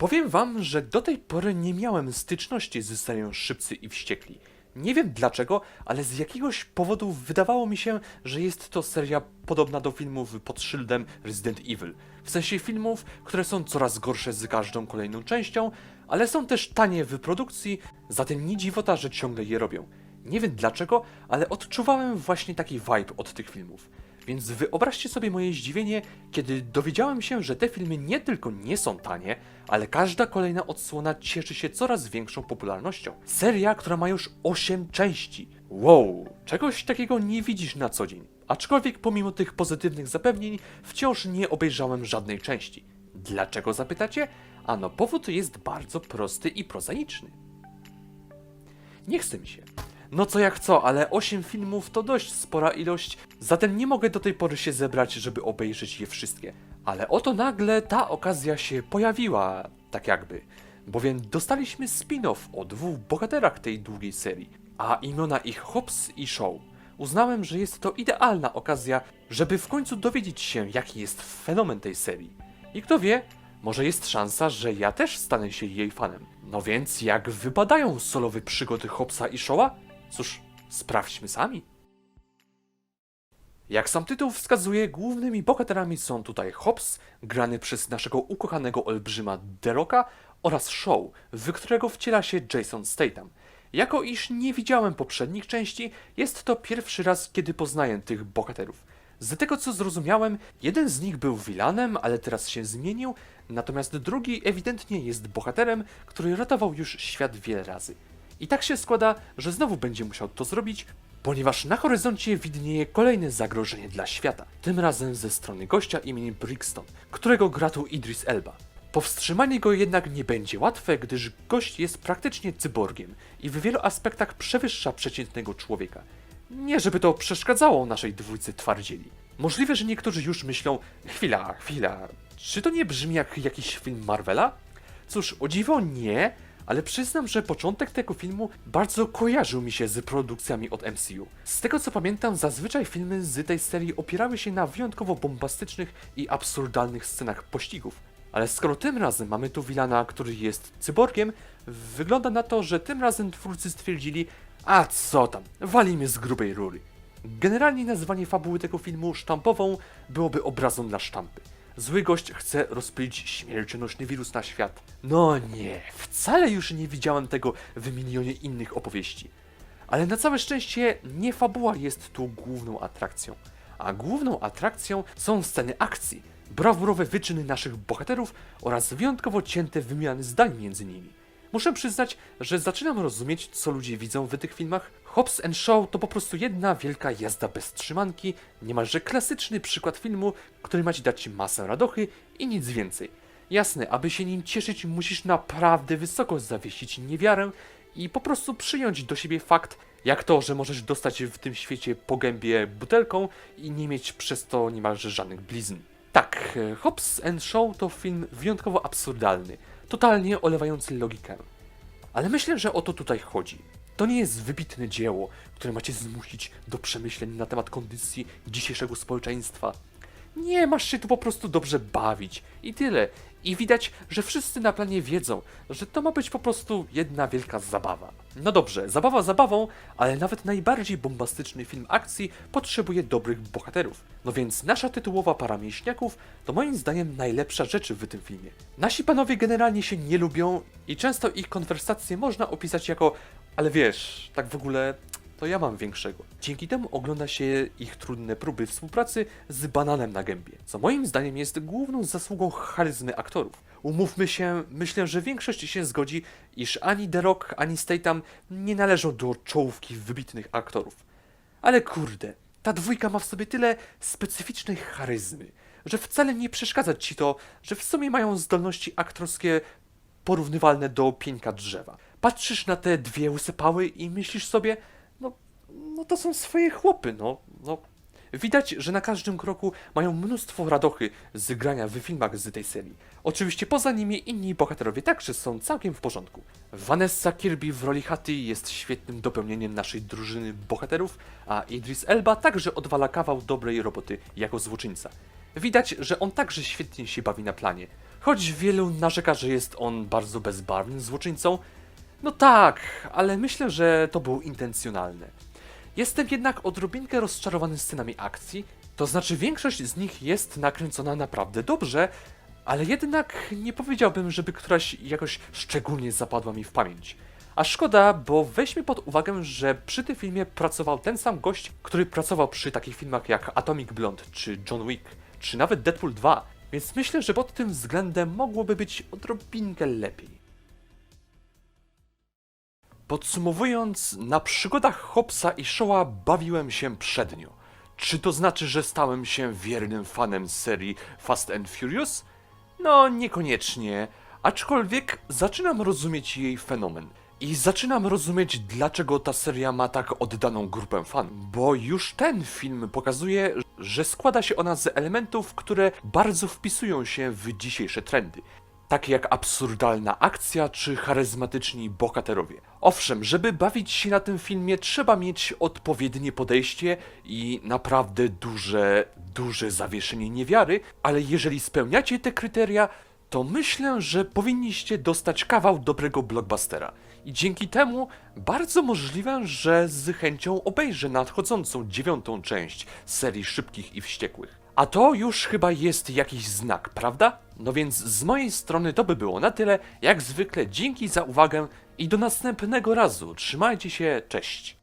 Powiem wam, że do tej pory nie miałem styczności z serią Szybcy i Wściekli. Nie wiem dlaczego, ale z jakiegoś powodu wydawało mi się, że jest to seria podobna do filmów pod szyldem Resident Evil. W sensie filmów, które są coraz gorsze z każdą kolejną częścią, ale są też tanie w produkcji, zatem nie dziwota, że ciągle je robią. Nie wiem dlaczego, ale odczuwałem właśnie taki vibe od tych filmów. Więc wyobraźcie sobie moje zdziwienie, kiedy dowiedziałem się, że te filmy nie tylko nie są tanie, ale każda kolejna odsłona cieszy się coraz większą popularnością. Seria, która ma już 8 części. Wow, czegoś takiego nie widzisz na co dzień. Aczkolwiek pomimo tych pozytywnych zapewnień, wciąż nie obejrzałem żadnej części. Dlaczego zapytacie? Ano, powód jest bardzo prosty i prozaiczny. Nie chce mi się. No co jak co, ale 8 filmów to dość spora ilość, zatem nie mogę do tej pory się zebrać, żeby obejrzeć je wszystkie. Ale oto nagle ta okazja się pojawiła, tak jakby. Bowiem dostaliśmy spin-off o dwóch bohaterach tej długiej serii, a imiona ich Hobbs i Shaw. Uznałem, że jest to idealna okazja, żeby w końcu dowiedzieć się, jaki jest fenomen tej serii. I kto wie, może jest szansa, że ja też stanę się jej fanem. No więc jak wypadają solowe przygody Hobbsa i Shawa? Cóż, sprawdźmy sami. Jak sam tytuł wskazuje, głównymi bohaterami są tutaj Hobbs, grany przez naszego ukochanego olbrzyma Deroka oraz Shaw, w którego wciela się Jason Statham. Jako iż nie widziałem poprzednich części, jest to pierwszy raz, kiedy poznaję tych bohaterów. Z tego co zrozumiałem, jeden z nich był vilanem, ale teraz się zmienił, natomiast drugi ewidentnie jest bohaterem, który ratował już świat wiele razy. I tak się składa, że znowu będzie musiał to zrobić, ponieważ na horyzoncie widnieje kolejne zagrożenie dla świata, tym razem ze strony gościa imieniem Brixton, którego gra Idris Elba. Powstrzymanie go jednak nie będzie łatwe, gdyż gość jest praktycznie cyborgiem i w wielu aspektach przewyższa przeciętnego człowieka. Nie żeby to przeszkadzało naszej dwójce twardzieli. Możliwe, że niektórzy już myślą, chwila, chwila, czy to nie brzmi jak jakiś film Marvela? Cóż, o dziwo nie, ale przyznam, że początek tego filmu bardzo kojarzył mi się z produkcjami od MCU. Z tego co pamiętam, zazwyczaj filmy z tej serii opierały się na wyjątkowo bombastycznych i absurdalnych scenach pościgów. Ale skoro tym razem mamy tu Wilana, który jest cyborgiem, wygląda na to, że tym razem twórcy stwierdzili, a co tam, walimy z grubej rury. Generalnie nazwanie fabuły tego filmu sztampową byłoby obrazą dla sztampy. Zły gość chce rozpylić śmiercionośny wirus na świat. No nie, wcale już nie widziałem tego w milionie innych opowieści. Ale na całe szczęście nie fabuła jest tu główną atrakcją, a główną atrakcją są sceny akcji, brawurowe wyczyny naszych bohaterów oraz wyjątkowo cięte wymiany zdań między nimi. Muszę przyznać, że zaczynam rozumieć, co ludzie widzą w tych filmach. Hobbs and Shaw to po prostu jedna wielka jazda bez trzymanki, niemalże klasyczny przykład filmu, który ma ci dać masę radochy i nic więcej. Jasne, aby się nim cieszyć, musisz naprawdę wysoko zawiesić niewiarę i po prostu przyjąć do siebie fakt, jak to, że możesz dostać w tym świecie po gębie butelką i nie mieć przez to niemalże żadnych blizn. Tak, Hobbs and Shaw to film wyjątkowo absurdalny, totalnie olewający logikę. Ale myślę, że o to tutaj chodzi. To nie jest wybitne dzieło, które macie zmusić do przemyśleń na temat kondycji dzisiejszego społeczeństwa. Nie, masz się tu po prostu dobrze bawić i tyle. I widać, że wszyscy na planie wiedzą, że to ma być po prostu jedna wielka zabawa. No dobrze, zabawa zabawą, ale nawet najbardziej bombastyczny film akcji potrzebuje dobrych bohaterów. No więc nasza tytułowa para mięśniaków to moim zdaniem najlepsza rzecz w tym filmie. Nasi panowie generalnie się nie lubią i często ich konwersacje można opisać jako ale wiesz, tak w ogóle to ja mam większego. Dzięki temu ogląda się ich trudne próby współpracy z bananem na gębie, co moim zdaniem jest główną zasługą charyzmy aktorów. Umówmy się, myślę, że większość się zgodzi, iż ani The Rock, ani Statham nie należą do czołówki wybitnych aktorów. Ale kurde, ta dwójka ma w sobie tyle specyficznej charyzmy, że wcale nie przeszkadza ci to, że w sumie mają zdolności aktorskie porównywalne do pieńka drzewa. Patrzysz na te dwie usypały i myślisz sobie, no, to są swoje chłopy, no, no. Widać, że na każdym kroku mają mnóstwo radochy z grania w filmach z tej serii. Oczywiście poza nimi inni bohaterowie także są całkiem w porządku. Vanessa Kirby w roli Hattie jest świetnym dopełnieniem naszej drużyny bohaterów, a Idris Elba także odwala kawał dobrej roboty jako złoczyńca. Widać, że on także świetnie się bawi na planie. choć wielu narzeka, że jest on bardzo bezbarwnym złoczyńcą. No tak, ale myślę, że to było intencjonalne. Jestem jednak odrobinkę rozczarowany scenami akcji, to znaczy większość z nich jest nakręcona naprawdę dobrze, ale jednak nie powiedziałbym, żeby któraś jakoś szczególnie zapadła mi w pamięć. A szkoda, bo weźmy pod uwagę, że przy tym filmie pracował ten sam gość, który pracował przy takich filmach jak Atomic Blonde, czy John Wick, czy nawet Deadpool 2, więc myślę, że pod tym względem mogłoby być odrobinkę lepiej. Podsumowując, na przygodach Hobbsa i Shawa bawiłem się przednio. Czy to znaczy, że stałem się wiernym fanem serii Fast and Furious? No, niekoniecznie, aczkolwiek zaczynam rozumieć jej fenomen. I zaczynam rozumieć, dlaczego ta seria ma tak oddaną grupę fanów. Bo już ten film pokazuje, że składa się ona z elementów, które bardzo wpisują się w dzisiejsze trendy takie jak absurdalna akcja czy charyzmatyczni bohaterowie. Owszem, żeby bawić się na tym filmie, trzeba mieć odpowiednie podejście i naprawdę duże, duże zawieszenie niewiary, ale jeżeli spełniacie te kryteria, to myślę, że powinniście dostać kawał dobrego blockbustera. I dzięki temu bardzo możliwe, że z chęcią obejrzę nadchodzącą dziewiątą część serii Szybkich i Wściekłych. A to już chyba jest jakiś znak, prawda? No więc z mojej strony to by było na tyle. Jak zwykle dzięki za uwagę i do następnego razu. Trzymajcie się, cześć.